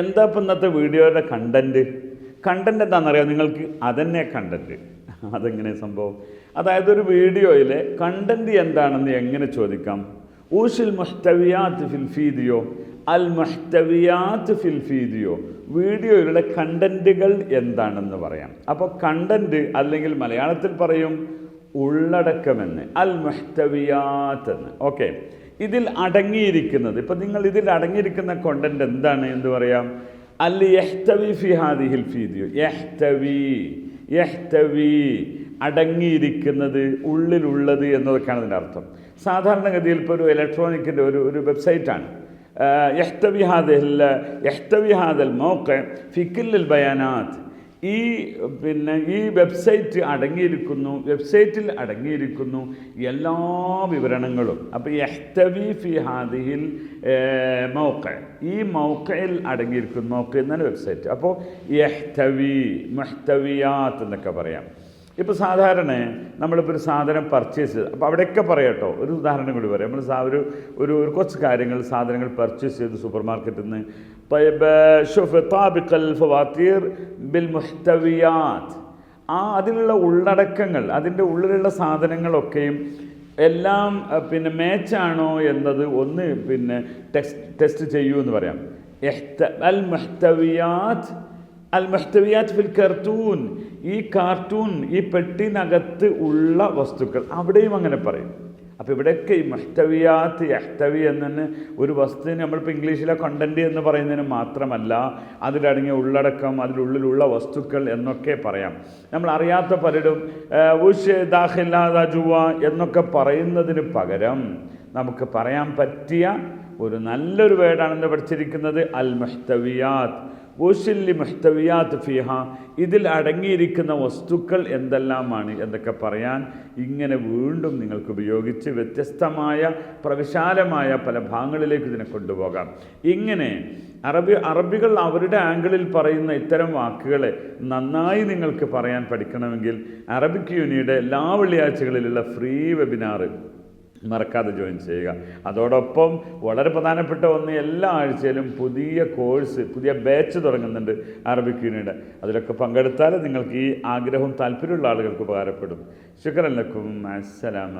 എന്താ ഇപ്പം ഇന്നത്തെ വീഡിയോയുടെ കണ്ടന്റ് കണ്ടന്റ് എന്താണെന്നറിയാം? നിങ്ങൾക്ക് അതന്നെ കണ്ടന്റ് അതെങ്ങനെ സംഭവം? അതായത് ഒരു വീഡിയോയിലെ കണ്ടന്റ് എന്താണെന്ന് എങ്ങനെ ചോദിക്കാം? ഊഷിൽ മുഹ്തവിയാത്ത് ഫിൽ ഫീദിയോ? അൽ മുഹ്തവിയാത്ത് ഫിൽ ഫീദിയോ? വീഡിയോയിലുള്ള കണ്ടന്റുകൾ എന്താണെന്ന് പറയാം. അപ്പോൾ കണ്ടന്റ് അല്ലെങ്കിൽ മലയാളത്തിൽ പറയും ഉള്ളടക്കമെന്ന്. അൽ മുഹ്തവിയാത്ത് എന്ന് ഓക്കെ. ഇതിൽ അടങ്ങിയിരിക്കുന്നത് ഇപ്പം നിങ്ങൾ ഇതിൽ അടങ്ങിയിരിക്കുന്ന കോണ്ടന്റ് എന്താണ് എന്ന് പറയാം? അൽ യഹ്തവി ഫി ഹാദിഹിൽ ഫീദിയോ. യഹ്തവി യഹ്തവി അടങ്ങിയിരിക്കുന്നത് ഉള്ളിലുള്ളത് എന്നതൊക്കെയാണ് അതിന്റെ അർത്ഥം. സാധാരണഗതിയിൽ ഇപ്പോൾ ഒരു ഇലക്ട്രോണിക്കിന്റെ ഒരു ഒരു വെബ്സൈറ്റാണ് യഹ്തവി ഹാദിൽ യഹ്തവി ഹാദൽ മോക്ക് ഫിക്കിൽ ബയാനാത്ത്. ഈ പിന്നെ ഈ വെബ്സൈറ്റ് അടങ്ങിയിരിക്കുന്നു വെബ്സൈറ്റിൽ അടങ്ങിയിരിക്കുന്നു എല്ലാ വിവരണങ്ങളും. അപ്പോൾ യഹ്തവി ഫി ഹാദിഹിൽ മൗക്ക ഈ മൗക്കയിൽ അടങ്ങിയിരിക്കുന്നു മൗക്ക എന്നാണ് വെബ്സൈറ്റ്. അപ്പോൾ യഹ്തവി മഹ്തവിയാത്ത് എന്നൊക്കെ പറയാം. ഇപ്പോൾ സാധാരണ നമ്മളിപ്പോൾ ഒരു സാധനം പർച്ചേസ് ചെയ്ത് അപ്പോൾ അവിടെയൊക്കെ പറയട്ടോ ഒരു ഉദാഹരണം കൂടി പറയാം. നമ്മൾ ഒരു ഒരു കുറച്ച് കാര്യങ്ങൾ സാധനങ്ങൾ പർച്ചേസ് ചെയ്ത് സൂപ്പർ മാർക്കറ്റിൽ നിന്ന് ബിൽ മുഹ്തവിയാത്ത് ആ അതിലുള്ള ഉള്ളടക്കങ്ങൾ അതിന്റെ ഉള്ളിലുള്ള സാധനങ്ങളൊക്കെയും എല്ലാം പിന്നെ മാച്ചാണോ എന്നത് ഒന്ന് പിന്നെ ടെസ്റ്റ് ടെസ്റ്റ് ചെയ്യൂ എന്ന് പറയാം. അൽ മുഹ്തവിയാത്ത് അൽ മഹ്തവിയാത്ത് ഫിൽ കാർട്ടൂൻ. ഈ കാർട്ടൂൺ ഈ പെട്ടിനകത്ത് ഉള്ള വസ്തുക്കൾ. അവിടെയും അങ്ങനെ പറയും. അപ്പോൾ ഇവിടെയൊക്കെ ഈ മഹ്തവിയാത്ത് എഹ്തവി എന്ന് ഒരു വസ്തുവിന് നമ്മളിപ്പോൾ ഇംഗ്ലീഷിലെ കണ്ടന്റ് എന്ന് പറയുന്നതിന് മാത്രമല്ല അതിലടങ്ങിയ ഉള്ളടക്കം അതിലുള്ളിലുള്ള വസ്തുക്കൾ എന്നൊക്കെ പറയാം. നമ്മൾ അറിയാത്ത പലരും ഉഷ് ദാഖില്ലാ ജുവ എന്നൊക്കെ പറയുന്നതിന് പകരം നമുക്ക് പറയാൻ പറ്റിയ ഒരു നല്ലൊരു വേർഡാണെന്ന് പഠിച്ചിരിക്കുന്നത് അൽ മുഹ്തവിയാത്ത് ഊഷില്ലി മുഹ്തവിയാത്ത് ഫിഹ ഇതിൽ അടങ്ങിയിരിക്കുന്ന വസ്തുക്കൾ എന്തെല്ലാമാണ് എന്നൊക്കെ പറയാൻ ഇങ്ങനെ വീണ്ടും നിങ്ങൾക്ക് ഉപയോഗിച്ച് വ്യത്യസ്തമായ പ്രവിശാലമായ പല ഭാഗങ്ങളിലേക്ക് ഇതിനെ കൊണ്ടുപോകാം. ഇങ്ങനെ അറബി അറബികൾ അവരുടെ ആംഗിളിൽ പറയുന്ന ഇത്തരം വാക്കുകളെ നന്നായി നിങ്ങൾക്ക് പറയാൻ പഠിക്കണമെങ്കിൽ അറബിക് യൂണിയുടെ എല്ലാ വെള്ളിയാഴ്ചകളിലുള്ള ഫ്രീ വെബിനാർ മറക്കാതെ ജോയിൻ ചെയ്യുക. അതോടൊപ്പം വളരെ പ്രധാനപ്പെട്ട ഒന്ന് എല്ലാ ആഴ്ചയിലും പുതിയ കോഴ്സ് പുതിയ ബാച്ച് തുടങ്ങുന്നുണ്ട് അറബിക് യൂണിയുടെ അതിലൊക്കെ പങ്കെടുത്താൽ നിങ്ങൾക്ക് ഈ ആഗ്രഹവും താല്പര്യമുള്ള ആളുകൾക്ക് ഉപകാരപ്പെടും. ശുക്രല്ലക്കും അസ്സലാമ